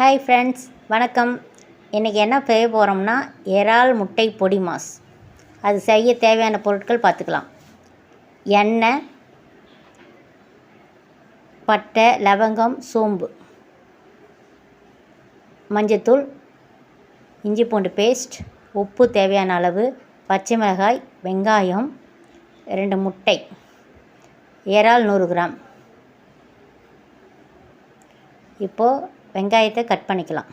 Hi friends வணக்கம். இன்றைக்கி என்ன செய்ய போகிறோம்னா இறால் முட்டை பொடி மாஸ். அது செய்ய தேவையான பொருட்கள் பார்த்துக்கலாம். எண்ணெய் பட்டை லவங்கம் சோம்பு மஞ்சத்தூள் இஞ்சி பூண்டு பேஸ்ட் உப்பு தேவையான அளவு பச்சை மிளகாய் வெங்காயம் ரெண்டு முட்டை இறால் நூறு கிராம். இப்போது வெங்காயத்தை கட் பண்ணிக்கலாம்.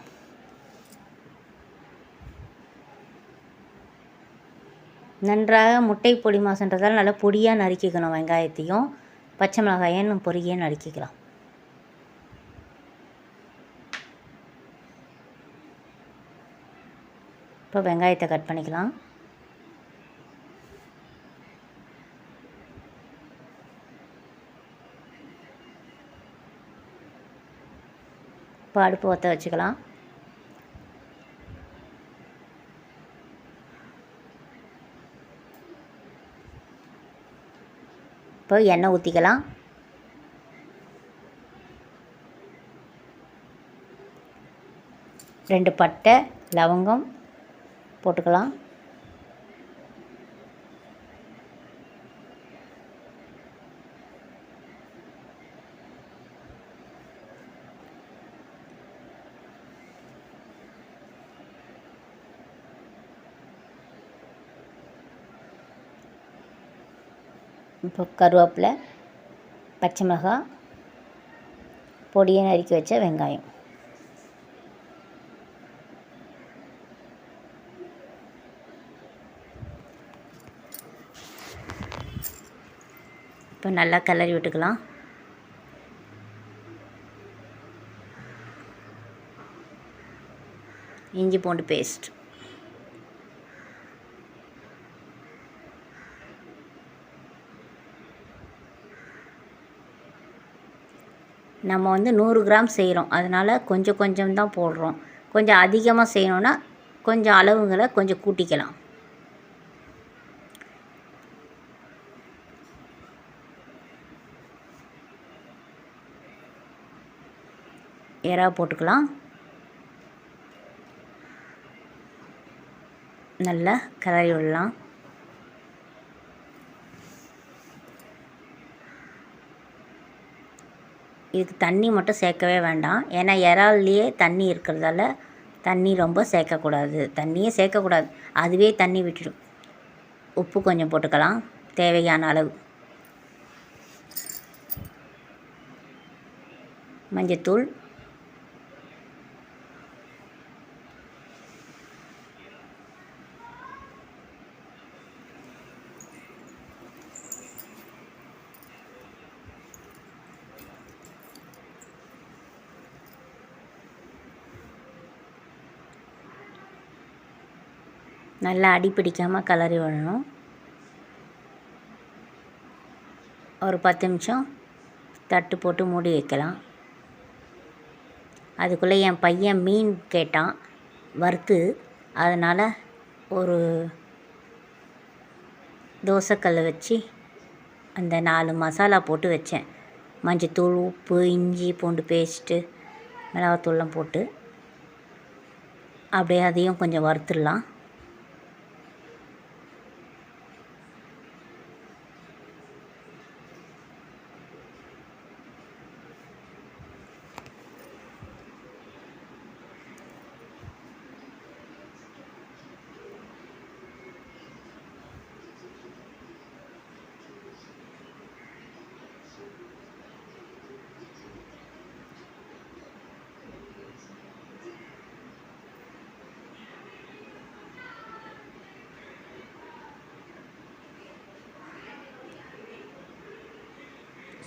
நன்றாக முட்டை பொடி மாசுன்றதால் நல்லா பொடியாக நறுக்கிக்கணும் வெங்காயத்தையும். பச்சை மிளகாயும் பொறியே நறுக்கிக்கலாம். இப்போ வெங்காயத்தை கட் பண்ணிக்கலாம். இப்போ அடுப்பு ஒற்ற வச்சுக்கலாம். இப்போ எண்ணெய் ஊற்றிக்கலாம் ரெண்டு பட்டை லவங்கம் போட்டுக்கலாம். இப்போ கருவேப்பிலை பச்சை மிளகாய் பொடியை நறுக்கி வச்ச வெங்காயம். இப்போ நல்லா கிளறி விட்டுக்கலாம். இஞ்சி பூண்டு பேஸ்ட். நம்ம வந்து நூறு கிராம் செய்கிறோம் அதனால் கொஞ்சம் கொஞ்சம் தான் போடுறோம். கொஞ்சம் அதிகமாக செய்யணுன்னா கொஞ்சம் அளவுங்களை கொஞ்சம் கூட்டிக்கலாம். எறா போட்டுக்கலாம். நல்லா கிளறி விடலாம். இதுக்கு தண்ணி மட்டும் சேர்க்கவே வேண்டாம். ஏன்னா இறால்லையே தண்ணி இருக்கிறதால தண்ணி ரொம்ப சேர்க்கக்கூடாது. தண்ணியே சேர்க்கக்கூடாது. அதுவே தண்ணி விட்டுடும். உப்பு கொஞ்சம் போட்டுக்கலாம். தேவையான அளவு. மஞ்சத்தூள். நல்லா அடி பிடிக்காமல் கிளறி விடணும். ஒரு பத்து நிமிஷம் தட்டு போட்டு மூடி வைக்கலாம். அதுக்குள்ளே என் பையன் மீன் கேட்டான். வறுத்து அதனால் ஒரு தோசைக்கல்லை வச்சு அந்த நாலு மசாலா போட்டு வச்சேன். மஞ்சத்தூள் உப்பு இஞ்சி பூண்டு பேஸ்ட்டு மிளகாத்தூள்லாம் போட்டு அப்படியே அதையும் கொஞ்சம் வறுத்துடலாம்.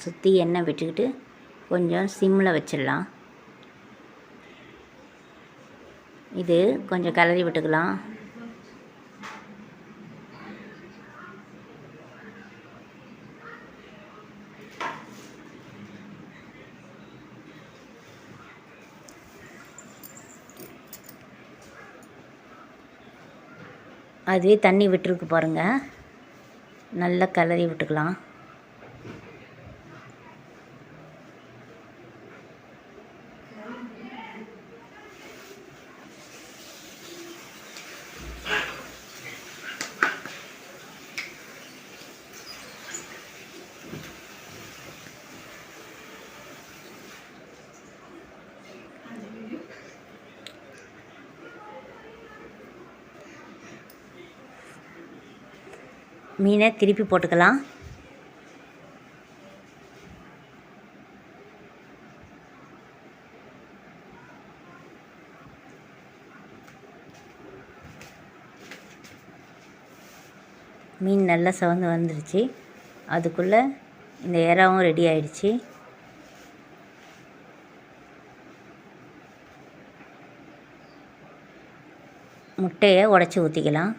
சுற்றி எண்ணெய் விட்டுக்கிட்டு கொஞ்சம் சிம்மில் வச்சிடலாம். இது கொஞ்சம் கிளறி விட்டுக்கலாம். அதுவே தண்ணி விட்டுருக்கு பாருங்கள் நல்லா கிளறி விட்டுக்கலாம். மீனை திருப்பி போட்டுக்கலாம். மீன் நல்லா சவந்து வந்துருச்சு. அதுக்குள்ளே இந்த இறாவும் ரெடி ஆயிடுச்சு. முட்டையை உடச்சி ஊற்றிக்கலாம்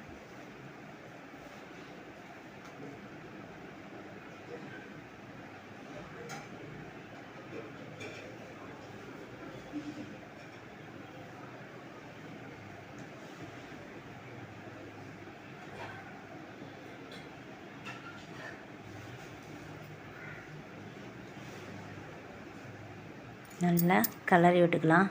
நல்லா கலரி விட்டுக்கலாம்.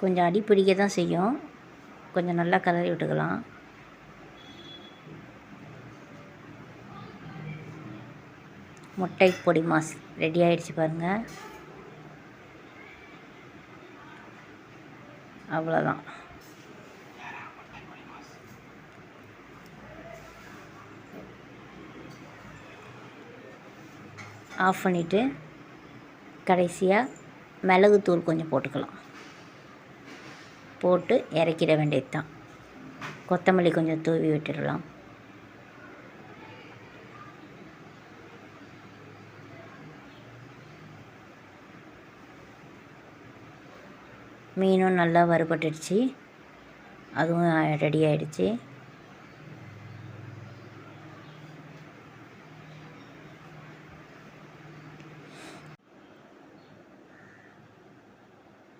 கொஞ்சம் அடி பிடிக்க தான் செய்யும். கொஞ்சம் நல்லா கலரி விட்டுக்கலாம். முட்டை பொடி மாஸ் ரெடி ஆகிடுச்சு பாருங்கள் அவ்வளோதான் ஆஃப் பண்ணிவிட்டு கடைசியாக மிளகுத்தூள் கொஞ்சம் போட்டுக்கலாம். போட்டு இறக்கிட வேண்டியது தான் கொத்தமல்லி கொஞ்சம் தூவி விட்டுடலாம். மீனும் நல்லா வறுபட்டுடுச்சு. அதுவும் ரெடி ஆகிடுச்சு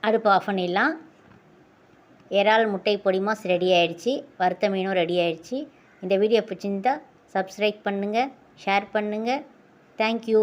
அடுப்பு ஆஃப் பண்ணிடலாம். இறால் முட்டை பொடிமாஸ் ரெடி ஆயிடுச்சு. வறுத்த மீனும் ரெடி ஆயிடுச்சு. இந்த வீடியோ பிடிச்சிருந்தா சப்ஸ்கிரைப் பண்ணுங்கள் ஷேர் பண்ணுங்கள் தேங்க்யூ